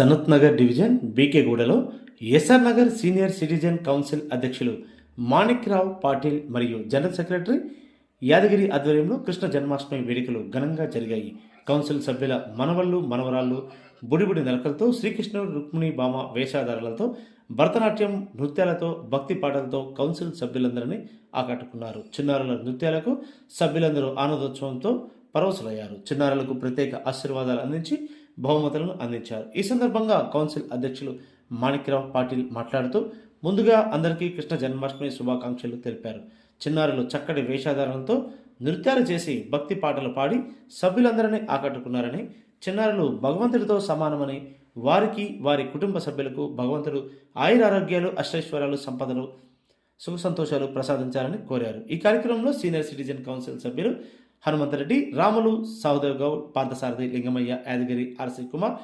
Sanath Nagar division బీకేగూడలో SR Nagar senior citizen council అధ్యక్షులు మాణిక్రావు పాటిల్ మరియు general secretary Yadagiri ఆధ్వర్యంలో కృష్ణ జన్మాష్టమి వేడుకలు ఘనంగా జరిగాయి. కౌన్సిల్ సభ్యుల మనవళ్ళు మనవరాళ్ళు బుడిబుడి నలకలతో శ్రీకృష్ణుడు రుక్మిణి భామ వేషధారలతో భరతనాట్యం నృత్యాలతో భక్తి పాటలతో కౌన్సిల్ సభ్యులందరినీ ఆకట్టుకున్నారు. చిన్నారుల నృత్యాలకు సభ్యులందరూ ఆనందోత్సవంతో పరవశులయ్యారు. చిన్నారులకు ప్రత్యేక ఆశీర్వాదాలు అందించి బహుమతులను అందించారు. ఈ సందర్భంగా కౌన్సిల్ అధ్యక్షులు మాణిక్యరావు పాటిల్ మాట్లాడుతూ ముందుగా అందరికీ కృష్ణ జన్మాష్టమి శుభాకాంక్షలు తెలిపారు. చిన్నారులు చక్కటి వేషాధారణలతో నృత్యాలు చేసి భక్తి పాటలు పాడి సభ్యులందరినీ ఆకట్టుకున్నారని చిన్నారులు భగవంతుడితో సమానమని వారికి వారి కుటుంబ సభ్యులకు భగవంతుడు ఆయురారోగ్యాలు అష్టైశ్వర్యాలు సంపదలు సుఖ సంతోషాలు ప్రసాదించాలని కోరారు. ఈ కార్యక్రమంలో సీనియర్ సిటిజన్ కౌన్సిల్ సభ్యులు హనుమంతరెడ్డి రాములు సహదేవ్ గౌడ్ పాంతసారథి లింగమయ్య యాదగిరి ఆర్సి కుమార్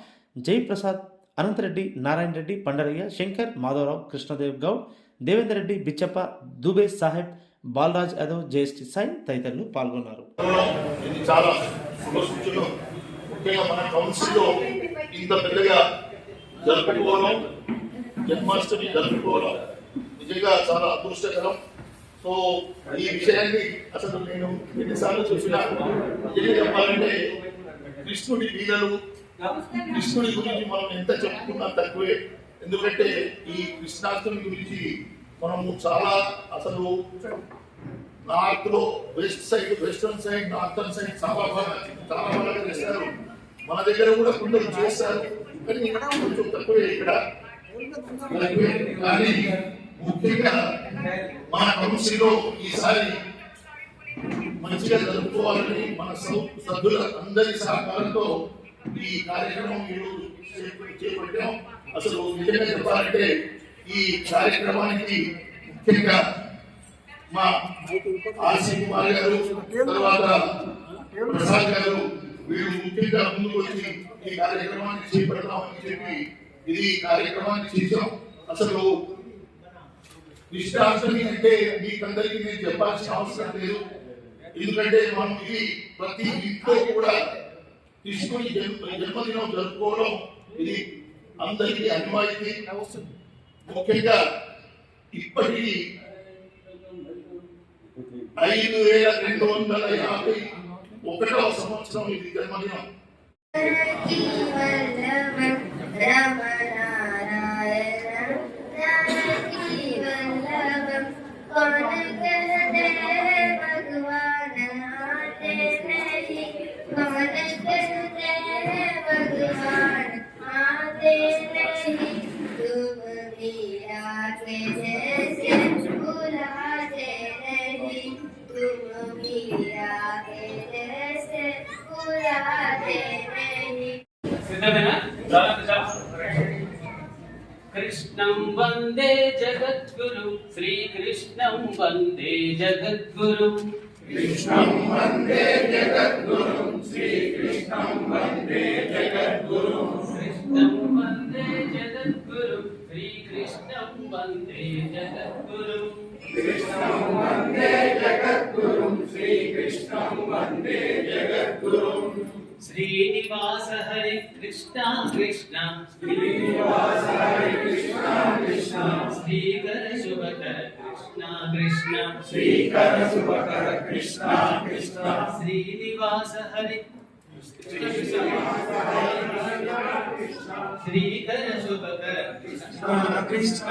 జయప్రసాద్ అనంతరెడ్డి నారాయణ రెడ్డి పండరయ్య శంకర్ మాధవరావు కృష్ణదేవ్ గౌడ్ దేవేందర్ రెడ్డి బిచ్చప్ప దుబే సాహెబ్ బాలరాజ్ యాదవ్ జయశ్రీ సాయి తదితరులు పాల్గొన్నారు. చాలా ముఖ్యంగా మన కౌన్సిల్లో ఇంత పెద్దగా జరుపుకోవడం జన్మాష్టమి జరుపుకోవడం నిజంగా చాలా అదృష్టకరం. సో ఈ విషయాన్ని అసలు నేను ఎన్నిసార్లు చూసినా నిజంగా చెప్పాలంటే కృష్ణుడి లీలలు కృష్ణుడి గురించి మనం ఎంత చెప్పుకున్నా తక్కువే. ఎందుకంటే ఈ కృష్ణాష్టమి గురించి మనము చాలా అసలు నార్త్లో west side western side northern side చాలా బాగా చాలా బాగా చేస్తారు మన దగ్గర కూడా కొందరు చేస్తారు కానీ కొంచెం తక్కువే ఇక్కడ. కానీ ముఖ్యంగా మన కౌన్సిల్లో ఈసారి మంచిగా జరుపుకోవాలని మన సభ్యుల అందరి సహకారంతో ఈ కార్యక్రమం ఈరోజు చేపట్టాం. అసలు నిజంగా చెప్పాలంటే ఈ కార్యక్రమానికి ముఖ్యంగా మా ఆర్సీ కుమార్ గారు తర్వాత ప్రసాద్ గారు వీళ్ళు ముఖ్యంగా ముందుకు వచ్చి ఈ కార్యక్రమాన్ని చేపడతామని చెప్పి ఇది కార్యక్రమాన్ని చేశాం. అసలు కృష్ణాష్టమి అంటే మీకందరికీ నేను చెప్పాల్సిన అవసరం లేదు. ఎందుకంటే మనం ఇది ప్రతి ఇంట్లో కూడా కృష్ణుడి జన్మదినం జరుపుకోవడం ఇది అందరికీ అనివాయితీ ముఖ్యంగా ఇప్పటికీ ఐదు వేల రెండు వందల యాభై ఒకటవ సంవత్సరం ఇది జన్మదినం. వల్లభం రమణారాయణం कौन कह दे भगवान आते नहीं कौन कह दे भगवान आते नहीं तुम भी आके जैसे बुलाते कृष्णं वंदे जगद्गुरु श्रीकृष्णं वंदे जगद्गुरु। कृष्णं वंदे जगद्गुरुं श्रीकृष्णं वंदे जगद्गुरु। कृष्णं वंदे जगद्गुरु श्रीकृष्णं वंदे जगद्गुरु। कृष्णं वंदे श्री श्रीकृष्णं वंदे जगद्गुरु। శ్రీనివాస హరి కృష్ణ కృష్ణ. శ్రీనివాస హరి కృష్ణ కృష్ణ. శ్రీకర శుభకర కృష్ణ. కృష్ణ శ్రీకర శుభకర కృష్ణ. కృష్ణ శ్రీనివాస హరి శ్రీకర శుభకర కృష్ణ కృష్ణ.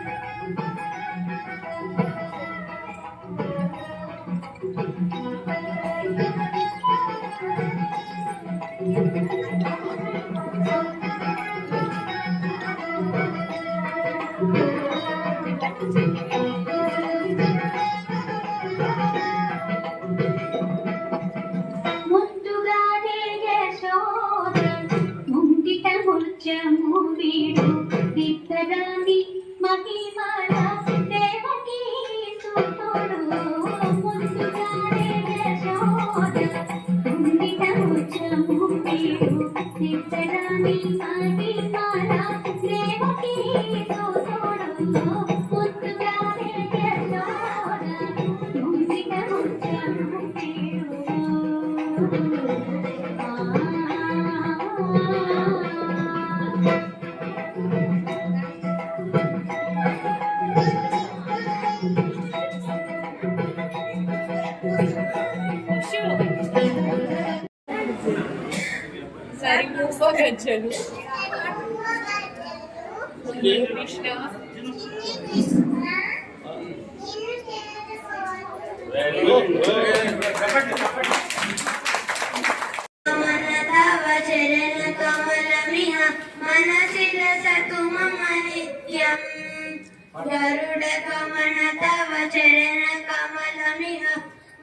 గజ్జలు కృష్ణ మనసిల సతు నిత్యం గరుడ కమన తవ చరణ కమలమిహ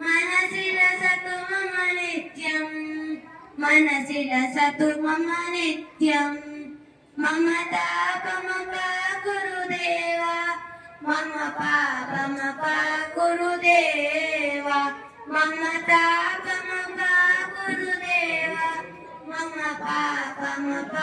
మనసిల సతు మమ నిత్యం మనసిల సతు మమ నిత్యం మమతాపమప గురుదేవా మమ పాపమప గురుదేవా మమతాపమప గురుదేవా మమ పాపమప